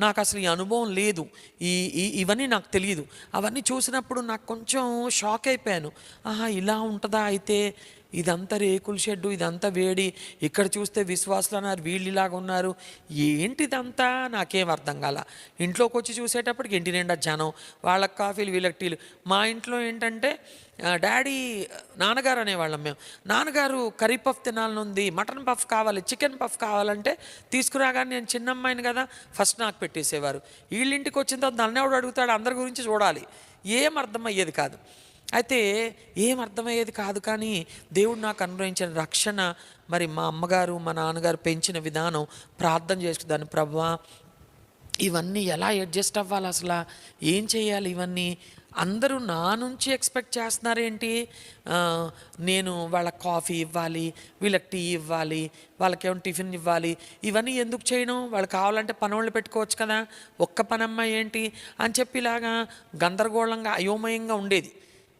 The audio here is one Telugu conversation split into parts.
నాకు అసలు ఈ అనుభవం లేదు. ఈ ఈ- ఇవన్నీ నాకు తెలియదు అవన్నీ చూసినప్పుడు నాకు కొంచెం షాక్ అయిపోయాను. ఆహా ఇలా ఉంటుందా అయితే? ఇదంతా రేకుల షెడ్డు ఇదంతా వేడి. ఇక్కడ చూస్తే విశ్వాసులు అన్నారు వీళ్ళు ఇలాగ ఉన్నారు. ఏంటి ఇదంతా నాకేం అర్థం కాల. ఇంట్లోకి వచ్చి చూసేటప్పటికి ఇంటి నిండా జనం వాళ్ళకి కాఫీలు వీళ్ళకి టీలు. మా ఇంట్లో ఏంటంటే డాడీ నాన్నగారు అనేవాళ్ళం మేము. నాన్నగారు కర్రీ పఫ్ తినాలనుంది మటన్ పఫ్ కావాలి చికెన్ పఫ్ కావాలంటే తీసుకురాగానే నేను చిన్న అమ్మాయిని కదా ఫస్ట్ నాకు పెట్టేసేవారు. వీళ్ళింటికి వచ్చిన తర్వాత నన్ను ఎవడు అడుగుతాడు? అందరి గురించి చూడాలి. ఏం అర్థమయ్యేది కాదు. అయితే ఏం అర్థమయ్యేది కాదు కానీ దేవుడు నాకు అనుగ్రహించిన రక్షణ మరి మా అమ్మగారు మా నాన్నగారు పెంచిన విధానం ప్రార్థన చేసుకున్నాను ప్రభా ఇవన్నీ ఎలా అడ్జస్ట్ అవ్వాలి అసలు? ఏం చేయాలి ఇవన్నీ? అందరూ నా నుంచి ఎక్స్పెక్ట్ చేస్తున్నారేంటి? నేను వాళ్ళ కాఫీ ఇవ్వాలి వీళ్ళకి టీ ఇవ్వాలి వాళ్ళకేమో టిఫిన్ ఇవ్వాలి ఇవన్నీ ఎందుకు చేయను? వాళ్ళు కావాలంటే పనోళ్ళు పెట్టుకోవచ్చు కదా. ఒక్క పనమ్మ ఏంటి? అని చెప్పి ఇలాగా గందరగోళంగా అయోమయంగా ఉండేది.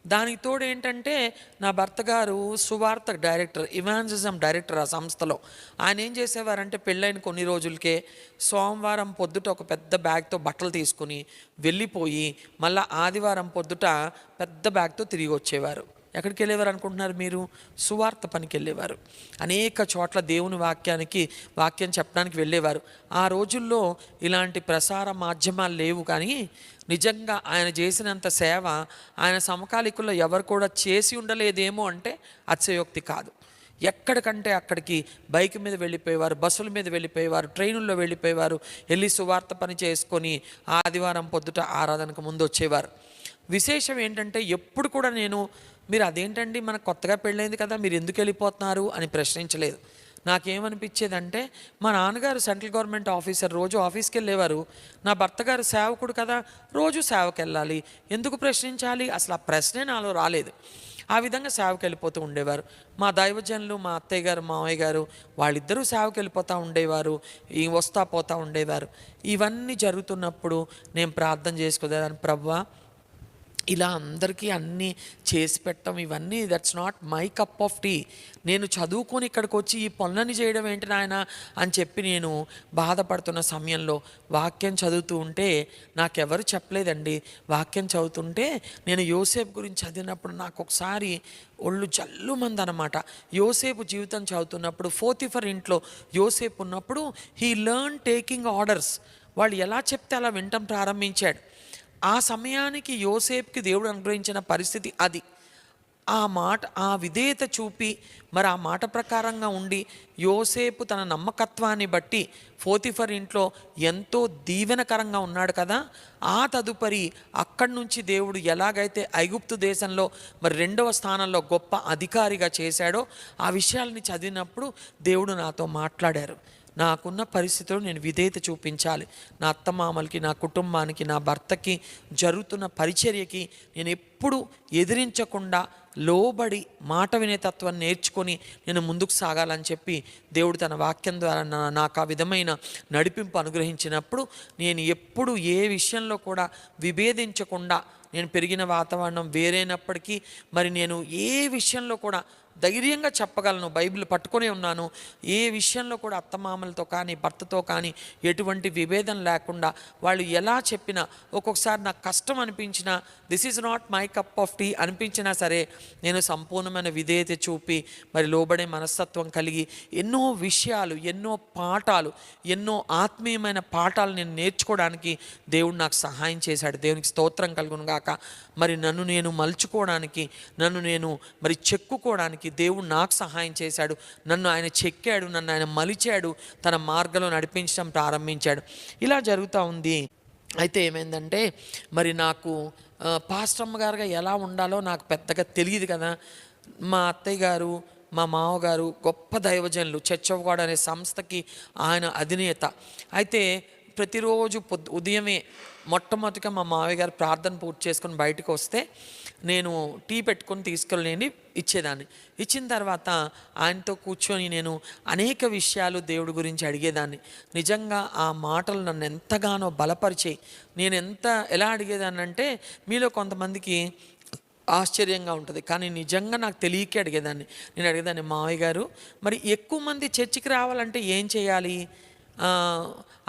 దానికి తోడు ఏంటంటే నా భర్త గారు సువార్త డైరెక్టర్ ఇవాన్సిజం డైరెక్టర్ ఆ సంస్థలో. ఆయన ఏం చేసేవారంటే పెళ్ళైన కొన్ని రోజులకే సోమవారం పొద్దుట ఒక పెద్ద బ్యాగ్తో బట్టలు తీసుకుని వెళ్ళిపోయి మళ్ళీ ఆదివారం పొద్దుట పెద్ద బ్యాగ్తో తిరిగి వచ్చేవారు. ఎక్కడికి వెళ్ళేవారు అనుకుంటున్నారు మీరు? సువార్త పనికి వెళ్ళేవారు. అనేక చోట్ల దేవుని వాక్యానికి వాక్యం చెప్పడానికి వెళ్ళేవారు. ఆ రోజుల్లో ఇలాంటి ప్రసార మాధ్యమాలు లేవు కానీ నిజంగా ఆయన చేసినంత సేవ ఆయన సమకాలికుల్లో ఎవరు కూడా చేసి ఉండలేదేమో అంటే అత్యయోక్తి కాదు. ఎక్కడికంటే అక్కడికి బైక్ మీద వెళ్ళిపోయేవారు బస్సుల మీద వెళ్ళిపోయేవారు ట్రైనుల్లో వెళ్ళిపోయేవారు వెళ్ళి సువార్త పని చేసుకొని ఆదివారం పొద్దుట ఆరాధనకు ముందు వచ్చేవారు. విశేషం ఏంటంటే ఎప్పుడు కూడా నేను మీరు అదేంటండి? మనకు కొత్తగా పెళ్ళైంది కదా మీరు ఎందుకు వెళ్ళిపోతున్నారు అని ప్రశ్నించలేదు. నాకేమనిపించేదంటే మా నాన్నగారు సెంట్రల్ గవర్నమెంట్ ఆఫీసర్ రోజు ఆఫీస్కి వెళ్ళేవారు నా భర్త గారు సేవకుడు కదా రోజు సేవకు వెళ్ళాలి ఎందుకు ప్రశ్నించాలి? అసలు ఆ ప్రశ్నే నాలో రాలేదు. ఆ విధంగా సేవకి వెళ్ళిపోతూ ఉండేవారు. మా దైవజనులు మా అత్తయ్య గారు మామయ్య గారు వాళ్ళిద్దరూ సేవకి వెళ్ళిపోతూ ఉండేవారు. ఈ వస్తా పోతూ ఉండేవారు. ఇవన్నీ జరుగుతున్నప్పుడు నేను ప్రార్థన చేసుకునేదాన్ని ప్రభావ ఇలా అందరికీ అన్నీ చేసి పెట్టడం ఇవన్నీ that's not my cup of tea నేను చదువుకొని ఇక్కడికి వచ్చి ఈ పనులని చేయడం ఏంటి నాయన అని చెప్పి నేను బాధపడుతున్న సమయంలో వాక్యం చదువుతూ ఉంటే నాకెవరు చెప్పలేదండి. వాక్యం చదువుతుంటే నేను యోసేపు గురించి చదివినప్పుడు నాకు ఒకసారి ఒళ్ళు జల్లుమంది అనమాట యోసేపు జీవితం చదువుతున్నప్పుడు ఫోర్తిఫర్ ఇంట్లో యోసేపు ఉన్నప్పుడు హీ లర్న్ టేకింగ్ ఆర్డర్స్ వాళ్ళు ఎలా చెప్తే అలా వినటం ప్రారంభించాడు. ఆ సమయానికి యోసేపుకి దేవుడు అనుగ్రహించిన పరిస్థితి అది. ఆ మాట ఆ విధేయత చూపి మరి ఆ మాట ప్రకారంగా ఉండి యోసేపు తన నమ్మకత్వాన్ని బట్టి ఫోతిఫర్ ఇంట్లో ఎంతో దీవెనకరంగా ఉన్నాడు కదా. ఆ తదుపరి అక్కడి నుంచి దేవుడు ఎలాగైతే ఐగుప్తు దేశంలో మరి రెండవ స్థానంలో గొప్ప అధికారిగా చేశాడో ఆ విషయాల్ని చదివినప్పుడు దేవుడు నాతో మాట్లాడారు. నాకున్న పరిస్థితిలో నేను విధేయత చూపించాలి. నా అత్తమామలకి నా కుటుంబానికి నా భర్తకి జరుగుతున్న పరిచర్యకి నేను ఎప్పుడు ఎదిరించకుండా లోబడి మాట వినే తత్వాన్ని నేర్చుకొని నేను ముందుకు సాగాలని చెప్పి దేవుడు తన వాక్యం ద్వారా నా- నాకు ఆ విధమైన నడిపింపు అనుగ్రహించినప్పుడు నేను ఎప్పుడు ఏ విషయంలో కూడా విభేదించకుండా నేను పెరిగిన వాతావరణం వేరైనప్పటికీ మరి నేను ఏ విషయంలో కూడా ధైర్యంగా చెప్పగలను బైబిల్ పట్టుకునే ఉన్నాను. ఏ విషయంలో కూడా అత్తమామలతో కానీ భర్తతో కానీ ఎటువంటి విభేదం లేకుండా వాళ్ళు ఎలా చెప్పినా ఒక్కొక్కసారి నాకు కష్టం అనిపించినా this is not my cup of tea అనిపించినా సరే నేను సంపూర్ణమైన విధేయత చూపి మరి లోబడే మనస్తత్వం కలిగి ఎన్నో విషయాలు ఎన్నో పాఠాలు ఎన్నో ఆత్మీయమైన పాఠాలు నేను నేర్చుకోవడానికి దేవుడు నాకు సహాయం చేశాడు. దేవునికి స్తోత్రం కలుగును గాక. మరి నన్ను నేను మలుచుకోవడానికి నన్ను నేను మరి చెక్కుకోవడానికి దేవుడు నాకు సహాయం చేశాడు. నన్ను ఆయన చెక్కాడు నన్ను ఆయన మలిచాడు తన మార్గంలో నడిపించడం ప్రారంభించాడు. ఇలా జరుగుతూ ఉంది. అయితే ఏమైందంటే మరి నాకు పాస్టమ్మ గారుగా ఎలా ఉండాలో నాకు పెద్దగా తెలియదు కదా. మా అత్తయ్య గారు మా మామగారు గొప్ప దైవజనులు చర్చ్ ఆఫ్ గాడ్ అనే సంస్థకి ఆయన అధినేత. అయితే ప్రతిరోజు పొద్దు ఉదయమే మొట్టమొదటిగా మా మావయ్య గారు ప్రార్థన పూర్తి చేసుకొని బయటకు వస్తే నేను టీ పెట్టుకొని తీసుకెళ్ళి ఇచ్చేదాన్ని. ఇచ్చిన తర్వాత ఆయనతో కూర్చొని నేను అనేక విషయాలు దేవుడి గురించి అడిగేదాన్ని. నిజంగా ఆ మాటలు నన్ను ఎంతగానో బలపరిచాయి. నేను ఎంత ఎలా అడిగేదాన్ని అంటే మీలో కొంతమందికి ఆశ్చర్యంగా ఉంటుంది. కానీ నిజంగా నాకు తెలియకే అడిగేదాన్ని. నేను అడిగేదాన్ని మావయ్య గారు మరి ఎక్కువ మంది చర్చికి రావాలంటే ఏం చేయాలి?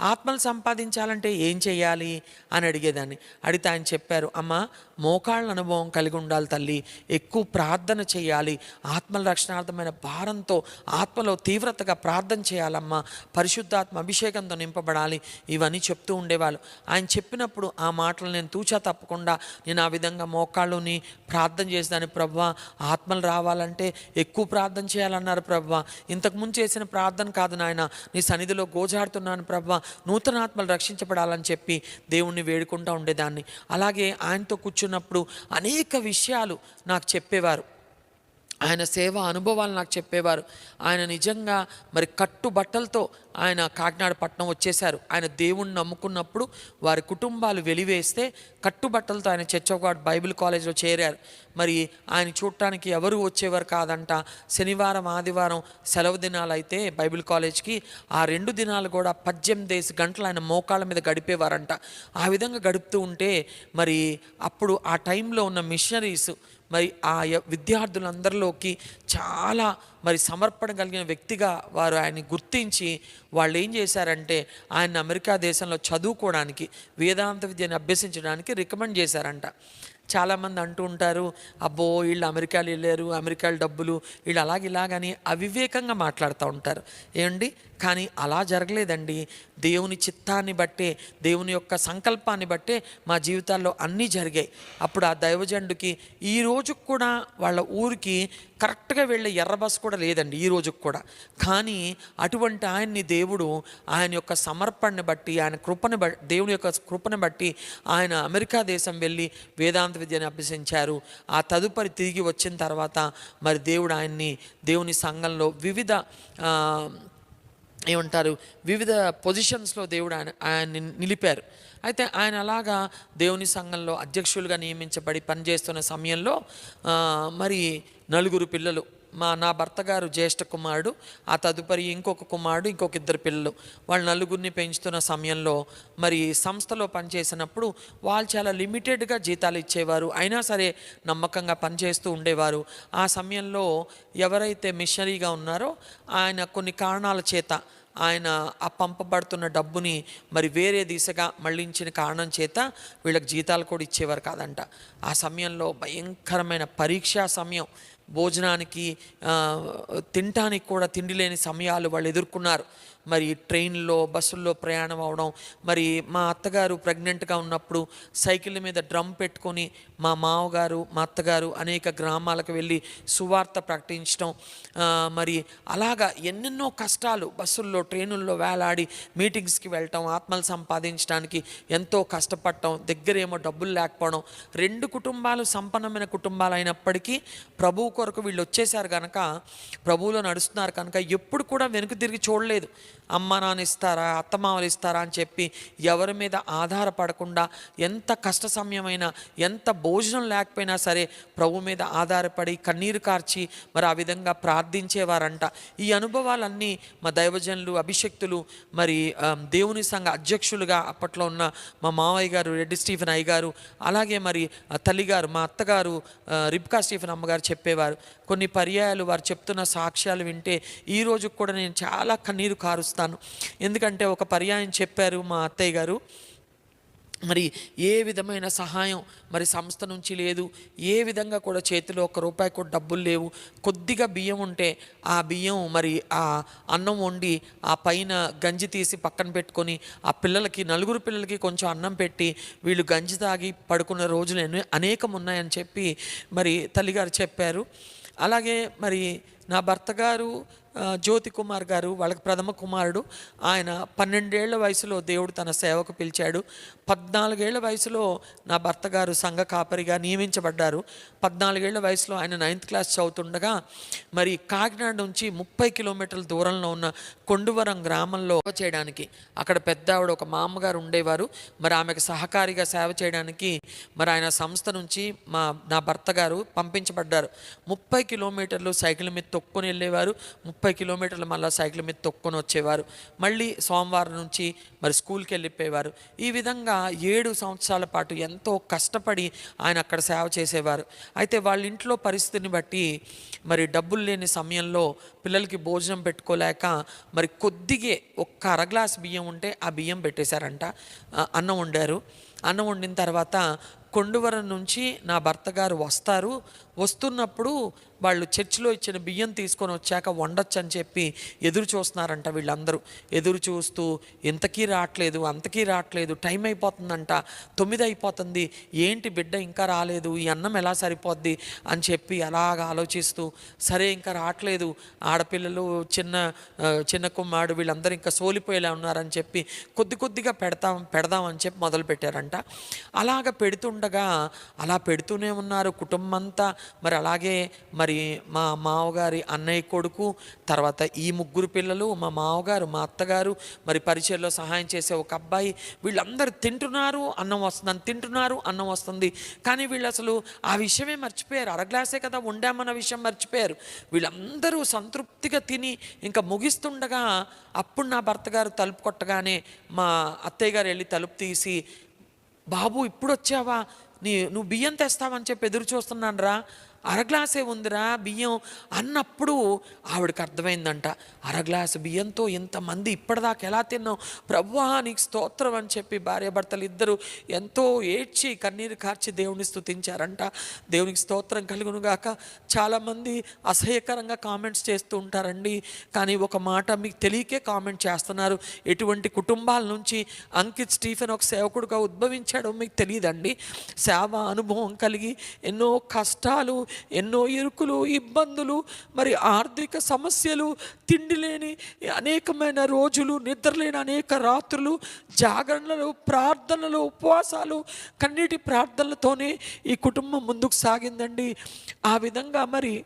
ఆత్మలు సంపాదించాలంటే ఏం చేయాలి? అని అడిగేదాన్ని. అడిగితే ఆయన చెప్పారు అమ్మ మోకాళ్ళ అనుభవం కలిగి ఉండాలి తల్లి. ఎక్కువ ప్రార్థన చేయాలి. ఆత్మల రక్షణార్థమైన భారంతో ఆత్మలో తీవ్రతగా ప్రార్థన చేయాలమ్మా. పరిశుద్ధాత్మ అభిషేకంతో నింపబడాలి. ఇవన్నీ చెప్తూ ఉండేవాళ్ళు. ఆయన చెప్పినప్పుడు ఆ మాటలు నేను తూచా తప్పకుండా నేను ఆ విధంగా మోకాళ్ళుని ప్రార్థన చేసేదాన్ని ప్రభు. ఆత్మలు రావాలంటే ఎక్కువ ప్రార్థన చేయాలన్నారు ప్రభు. ఇంతకుముందు చేసిన ప్రార్థన కాదు నాయన. నీ సన్నిధిలో గోజాడుతున్నాను ప్రభు. నూతన ఆత్మలు రక్షించబడాలని చెప్పి దేవుణ్ణి వేడుకుంటూ ఉండేదాన్ని. అలాగే ఆయనతో కూర్చున్నప్పుడు అనేక విషయాలు నాకు చెప్పేవారు. ఆయన సేవ అనుభవాలు నాకు చెప్పేవారు. ఆయన నిజంగా మరి కట్టుబట్టలతో ఆయన కాకినాడ పట్టణం వచ్చేశారు. ఆయన దేవుణ్ణి నమ్ముకున్నప్పుడు వారి కుటుంబాలు వెలివేస్తే కట్టుబట్టలతో ఆయన చర్చ్ ఆఫ్ గాడ్ బైబిల్ కాలేజ్లో చేరారు. మరి ఆయన చూడటానికి ఎవరు వచ్చేవారు కాదంట. శనివారం ఆదివారం సెలవు దినాలు అయితే బైబిల్ కాలేజ్కి ఆ రెండు దినాలు కూడా పద్దెనిమిది గంటలు ఆయన మోకాళ్ళ మీద గడిపేవారంట. ఆ విధంగా గడుపుతూ ఉంటే మరి అప్పుడు ఆ టైంలో ఉన్న మిషనరీస్ మరి ఆ య- విద్యార్థులందరిలోకి చాలా మరి సమర్పణ కలిగిన వ్యక్తిగా వారు ఆయన్ని గుర్తించి వాళ్ళు ఏం చేశారంటే ఆయన అమెరికా దేశంలో చదువుకోవడానికి వేదాంత విద్యను అభ్యసించడానికి రికమెండ్ చేశారంట. చాలామంది అంటూ ఉంటారు అబ్బో వీళ్ళు అమెరికాలు వెళ్ళారు అమెరికాలు డబ్బులు వీళ్ళు అలాగ ఇలాగని అవివేకంగా మాట్లాడుతూ ఉంటారు. ఏమండి? కానీ అలా జరగలేదండి. దేవుని చిత్తాన్ని బట్టే దేవుని యొక్క సంకల్పాన్ని బట్టే మా జీవితాల్లో అన్నీ జరిగాయి. అప్పుడు ఆ దైవజండుకి ఈ కూడా వాళ్ళ ఊరికి కరెక్ట్గా వెళ్ళే ఎర్ర కూడా లేదండి ఈ రోజుకు కూడా. కానీ అటువంటి ఆయన్ని దేవుడు ఆయన యొక్క సమర్పణని బట్టి ఆయన కృపను బట్టి దేవుని యొక్క కృపను బట్టి ఆయన అమెరికా దేశం వెళ్ళి వేదాంత విద్యను అభ్యసించారు. ఆ తదుపరి తిరిగి వచ్చిన తర్వాత మరి దేవుడు ఆయన్ని దేవుని సంఘంలో వివిధ ఏమంటారు వివిధ పొజిషన్స్లో దేవుడు ఆయన ఆయన్ని నిలిపారు. అయితే ఆయన అలాగా దేవుని సంఘంలో అధ్యక్షులుగా నియమించబడి పనిచేస్తున్న సమయంలో మరి నలుగురు పిల్లలు మా నా భర్త గారు జ్యేష్ఠ కుమారుడు ఆ తదుపరి ఇంకొక కుమారుడు ఇంకొక ఇద్దరు పిల్లలు. వాళ్ళు నలుగురిని పెంచుతున్న సమయంలో మరి సంస్థలో పనిచేసినప్పుడు వాళ్ళు చాలా లిమిటెడ్గా జీతాలు ఇచ్చేవారు. అయినా సరే నమ్మకంగా పనిచేస్తూ ఉండేవారు. ఆ సమయంలో ఎవరైతే మిషనరీగా ఉన్నారో ఆయన కొన్ని కారణాల చేత ఆయన ఆ పంపబడుతున్న డబ్బుని మరి వేరే దిశగా మళ్ళించిన కారణం చేత వీళ్ళకి జీతాలు కూడా ఇచ్చేవారు కాదంట. ఆ సమయంలో భయంకరమైన పరీక్షా సమయం. భోజనానికి తినటానికి కూడా తిండి లేని సమయాలు వాళ్ళు ఎదుర్కొన్నారు. మరి ట్రైన్లో బస్సుల్లో ప్రయాణం అవడం మరి మా అత్తగారు ప్రెగ్నెంట్గా ఉన్నప్పుడు సైకిల్ మీద డ్రమ్ పెట్టుకొని మా మావగారు మా అత్తగారు అనేక గ్రామాలకు వెళ్ళి సువార్త ప్రకటించడం మరి అలాగా ఎన్నెన్నో కష్టాలు బస్సుల్లో ట్రైనుల్లో వేలాడి మీటింగ్స్కి వెళ్ళటం ఆత్మలు సంపాదించడానికి ఎంతో కష్టపడటం దగ్గరేమో డబ్బులు లేకపోవడం రెండు కుటుంబాలు సంపన్నమైన కుటుంబాలు అయినప్పటికీ ప్రభువు కొరకు వీళ్ళు వచ్చేసారు కనుక ప్రభువులో నడుస్తున్నారు కనుక ఎప్పుడు కూడా వెనుక తిరిగి చూడలేదు. అమ్మ నాన్న ఇస్తారా అత్తమామలు ఇస్తారా అని చెప్పి ఎవరి మీద ఆధారపడకుండా ఎంత కష్ట సమయమైనా ఎంత భోజనం లేకపోయినా సరే ప్రభు మీద ఆధారపడి కన్నీరు కార్చి మరి ఆ విధంగా ప్రార్థించేవారంట. ఈ అనుభవాలన్నీ మా దైవజనులు అభిషక్తులు మరి దేవుని సంఘ అధ్యక్షులుగా అప్పట్లో ఉన్న మా మావయ్య గారు రెడ్డి స్టీఫెన్ అయ్య గారు అలాగే మరి తల్లిగారు మా అత్తగారు రిబ్కా స్టీఫెన్ అమ్మగారు చెప్పేవారు. కొన్ని పర్యాయాలు వారు చెప్తున్న సాక్ష్యాలు వింటే ఈ రోజు కూడా నేను చాలా కన్నీరు కారుస్తాను. ఎందుకంటే ఒక పర్యాయం చెప్పారు మా అత్తయ్య గారు. మరి ఏ విధమైన సహాయం మరి సంస్థ నుంచి లేదు. ఏ విధంగా కూడా చేతిలో ఒక రూపాయి కూడా డబ్బులు లేవు. కొద్దిగా బియ్యం ఉంటే ఆ బియ్యం మరి ఆ అన్నం వండి ఆ పైన గంజి తీసి పక్కన పెట్టుకొని ఆ పిల్లలకి నలుగురు పిల్లలకి కొంచెం అన్నం పెట్టి వీళ్ళు గంజి తాగి పడుకున్న రోజులు అనేకం ఉన్నాయని చెప్పి మరి తల్లిగారు చెప్పారు. అలాగే మరి నా భర్త గారు జ్యోతి కుమార్ గారు వాళ్ళకి ప్రథమ కుమారుడు. ఆయన పన్నెండేళ్ళ వయసులో దేవుడు తన సేవకు పిలిచాడు. పద్నాలుగేళ్ళ వయసులో నా భర్త గారు సంఘ కాపరిగా నియమించబడ్డారు. పద్నాలుగేళ్ళ వయసులో ఆయన నైన్త్ క్లాస్ చదువుతుండగా మరి కాకినాడ నుంచి ముప్పై కిలోమీటర్ల దూరంలో ఉన్న కొండువరం గ్రామంలో చేయడానికి అక్కడ పెద్ద ఆవిడ ఒక మా అమ్మగారు ఉండేవారు. మరి ఆమెకు సహకారిగా సేవ చేయడానికి మరి ఆయన సంస్థ నుంచి మా నా భర్త గారు పంపించబడ్డారు. ముప్పై కిలోమీటర్లు సైకిల్ మీద తొక్కుని వెళ్ళేవారు. ముప్పై కిలోమీటర్లు మళ్ళీ సైకిల్ మీద తొక్కుని వచ్చేవారు. మళ్ళీ సోమవారం నుంచి మరి స్కూల్కి వెళ్ళిపోయేవారు. ఈ విధంగా ఏడు సంవత్సరాల పాటు ఎంతో కష్టపడి ఆయన అక్కడ సేవ చేసేవారు. అయితే వాళ్ళ ఇంట్లో పరిస్థితిని బట్టి మరి డబ్బులు లేని సమయంలో పిల్లలకి భోజనం పెట్టుకోలేక మరి కొద్దిగే ఒక్క అర గ్లాస్ బియ్యం ఉంటే ఆ బియ్యం పెట్టేశారంట. అన్నం వండారు. అన్నం వండిన తర్వాత కొండవరం నుంచి నా భర్త గారు వస్తారు. వస్తున్నప్పుడు వాళ్ళు చర్చిలో ఇచ్చిన బియ్యం తీసుకొని వచ్చాక వండొచ్చు అని చెప్పి ఎదురు చూస్తున్నారంట వీళ్ళందరూ. ఎదురు చూస్తూ ఇంతకీ రావట్లేదు అంతకీ రావట్లేదు టైం అయిపోతుందంట తొమ్మిది అయిపోతుంది ఏంటి బిడ్డ ఇంకా రాలేదు ఈ అన్నం ఎలా సరిపోద్ది? అని చెప్పి అలాగ ఆలోచిస్తూ సరే ఇంకా రావట్లేదు ఆడపిల్లలు చిన్న చిన్న కుమ్మాడు వీళ్ళందరూ ఇంకా సోలిపోయేలా ఉన్నారని చెప్పి కొద్ది కొద్దిగా పెడతాం పెడదామని చెప్పి మొదలు పెట్టారంట అలాగ పెడుతుండగా అలా పెడుతూనే ఉన్నారు కుటుంబం అంతా మరి అలాగే మరి మా మావగారి అన్నయ్య కొడుకు తర్వాత ఈ ముగ్గురు పిల్లలు మా మావగారు మా అత్తగారు మరి పరిచయలో సహాయం చేసే ఒక అబ్బాయి. వీళ్ళందరూ తింటున్నారు అన్నం వస్తుందని తింటున్నారు అన్నం వస్తుంది. కానీ వీళ్ళు అసలు ఆ విషయమే మర్చిపోయారు. అరగ్లాసే కదా వండామన్న విషయం మర్చిపోయారు. వీళ్ళందరూ సంతృప్తిగా తిని ఇంకా ముగిస్తుండగా అప్పుడు నా భర్త గారు తలుపు కొట్టగానే మా అత్తయ్య గారు వెళ్ళి తలుపు తీసి బాబు ఇప్పుడు వచ్చావా నీ నువ్వు బియ్యం తెస్తావని చెప్పి ఎదురు చూస్తున్నాను రా అరగ్లాసే ఉందిరా బియ్యం అన్నప్పుడు ఆవిడకి అర్థమైందంట అరగ్లాసు బియ్యంతో ఇంతమంది ఇప్పటిదాకా ఎలా తిన్నాం ప్రభువా నీకు స్తోత్రం అని చెప్పి భార్యాభర్తలు ఇద్దరు ఎంతో ఏడ్చి కన్నీరు కార్చి దేవుని స్థుతించారంట దేవునికి స్తోత్రం కలుగునుగాక. చాలామంది అసహ్యకరంగా కామెంట్స్ చేస్తూ ఉంటారండి. కానీ ఒక మాట మీకు తెలియకే కామెంట్ చేస్తున్నారు. ఎటువంటి కుటుంబాల నుంచి అంకిత్ స్టీఫెన్ ఒక సేవకుడుగా ఉద్భవించాడో మీకు తెలియదండి. సేవ అనుభవం కలిగి ఎన్నో కష్టాలు ఎన్నో ఇరుకులు ఇబ్బందులు మరి ఆర్థిక సమస్యలు తిండి లేని అనేకమైన రోజులు నిద్రలేని అనేక రాత్రులు జాగరణలు ప్రార్థనలు ఉపవాసాలు కన్నీటి ప్రార్థనలతోనే ఈ కుటుంబం ముందుకు సాగిందండి. ఆ విధంగా మరి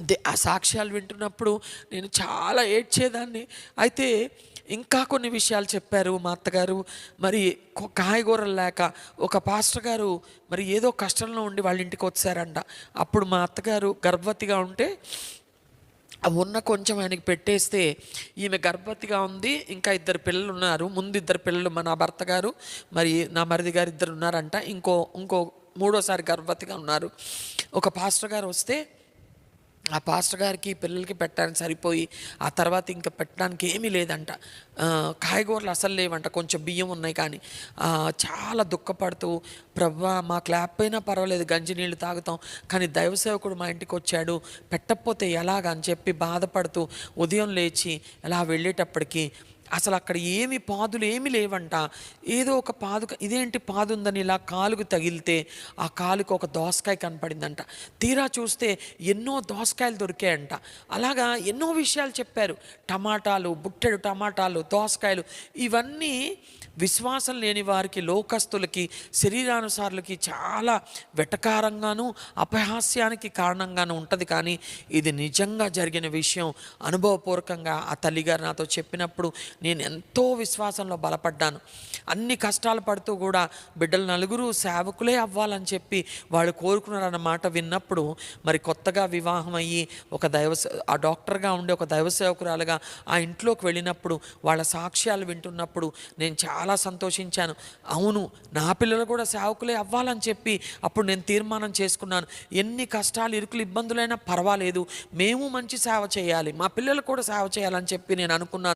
దే- ఆ సాక్ష్యాలు వింటున్నప్పుడు నేను చాలా ఏడ్చేదాన్ని. అయితే ఇంకా కొన్ని విషయాలు చెప్పారు మా అత్తగారు. మరి కాయగూరలు లేక ఒక పాస్టర్ గారు మరి ఏదో కష్టంలో ఉండి వాళ్ళ ఇంటికి వచ్చారంట. అప్పుడు మా అత్తగారు గర్భవతిగా ఉంటే ఉన్న కొంచెం ఆయనకి పెట్టేస్తే ఈమె గర్భవతిగా ఉంది ఇంకా ఇద్దరు పిల్లలు ఉన్నారు. ముందు ఇద్దరు పిల్లలు మా నా భర్త గారు మరి నా మరిది గారు ఇద్దరు ఉన్నారంట. ఇంకో ఇంకో మూడోసారి గర్భవతిగా ఉన్నారు. ఒక పాస్టర్ గారు వస్తే ఆ పాస్టర్ గారికి పిల్లలకి పెట్టడానికి సరిపోయి ఆ తర్వాత ఇంకా పెట్టడానికి ఏమీ లేదంట. కాయగూరలు అసలు లేవంట కొంచెం బియ్యం ఉన్నాయి కానీ. చాలా దుఃఖపడుతూ ప్రభా మాకు లేకపోయినా పర్వాలేదు గంజి నీళ్ళు తాగుతాం కానీ దైవ సేవకుడు మా ఇంటికి వచ్చాడు పెట్టకపోతే ఎలాగ? అని చెప్పి బాధపడుతూ ఉదయం లేచి అలా వెళ్ళేటప్పటికి అసలు అక్కడ ఏమి పాదులు ఏమి లేవంట. ఏదో ఒక పాదు ఇదేంటి పాదు ఉందని ఇలా కాలుకు తగిలితే ఆ కాలుకు ఒక దోసకాయ కనపడిందంట. తీరా చూస్తే ఎన్నో దోసకాయలు దొరికాయంట. అలాగా ఎన్నో విషయాలు చెప్పారు. టమాటాలు బుట్టెడు టమాటాలు దోసకాయలు ఇవన్నీ విశ్వాసం లేని వారికి లోకస్తులకి శరీరానుసారులకి చాలా వెటకారంగాను అపహాస్యానికి కారణంగాను ఉంటుంది. కానీ ఇది నిజంగా జరిగిన విషయం అనుభవపూర్వకంగా ఆ తల్లిగారు నాతో చెప్పినప్పుడు నేను ఎంతో విశ్వాసంలో బలపడ్డాను. అన్ని కష్టాలు పడుతూ కూడా బిడ్డలు నలుగురు సేవకులే అవ్వాలని చెప్పి వాళ్ళు కోరుకున్నారన్న మాట విన్నప్పుడు మరి కొత్తగా వివాహం అయ్యి ఒక దైవ సే- ఆ డాక్టర్గా ఉండే ఒక దైవ సేవకురాలుగా ఆ ఇంట్లోకి వెళ్ళినప్పుడు వాళ్ళ సాక్ష్యాలు వింటున్నప్పుడు నేను చాలా సంతోషించాను. అవును నా పిల్లలు కూడా సేవకులే అవ్వాలని చెప్పి అప్పుడు నేను తీర్మానం చేసుకున్నాను. ఎన్ని కష్టాలు ఇరుకులు ఇబ్బందులైనా పర్వాలేదు. మేము మంచి సేవ చేయాలి. మా పిల్లలు కూడా సేవ చేయాలని చెప్పి నేను అనుకున్నాను.